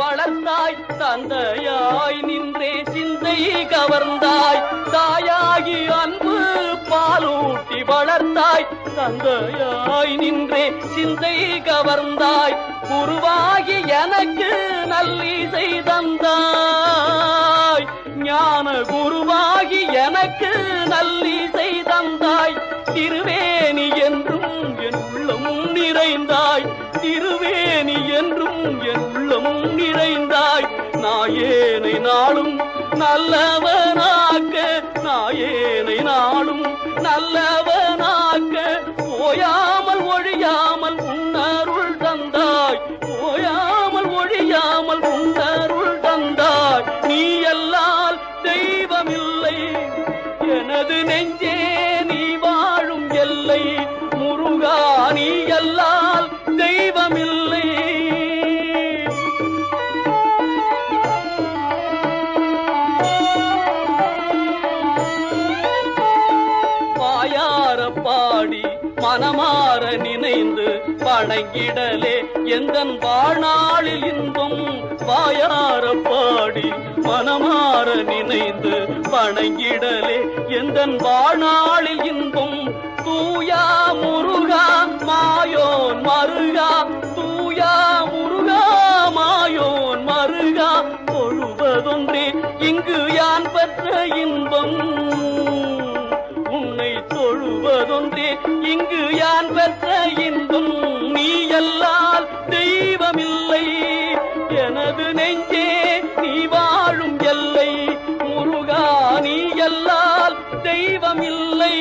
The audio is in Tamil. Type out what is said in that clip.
பாலூட்டி வளர்ந்தாய் தந்தையாய் நின்றே சிந்தை கவர்ந்தாய். தாயாகி அன்பு பாலூட்டி வளர்ந்தாய் தந்தையாய் நின்றே சிந்தை கவர்ந்தாய். குருவாகி எனக்கு நல்லிசை தந்தாய். ஞான குருவாகி எனக்கு நல்லிசை தந்தாய். திருவேணி என்றும் என் உள்ளமும் நிறைந்தாய். திருவேணி என்றும் என் உள்ளமும் நிறைந்தாய். நாயேனை நாளும் நல்லவனாக்க நாயேனை நாளும் நல்லவனாக்க. ஓயாமல் ஒழியாமல் உன்னருள் தந்தாய். ஓயாமல் ஒழியாமல் உன்னருள் மனமாற நினைந்து வணங்கிடலே. எந்தன் வாழ்நாளில் இன்பம் வாயார பாடி மனமாற நினைந்து வணங்கிடலே. எந்தன் வாழ்நாளில் இன்பம்? தூயா முருகா மாயோன் மருகா. தூயா முருகா மாயோன் மருகா. பொழுவதொன்றே இங்கு யான் பெற்ற இன்பம். தொழுவதொன்றே. இங்கு யான் பெற்ற இன்பம்? நீ எல்லால் தெய்வமில்லை. எனது நெஞ்சே நீ வாழும் எல்லை. முருகா நீ எல்லால் தெய்வமில்லை.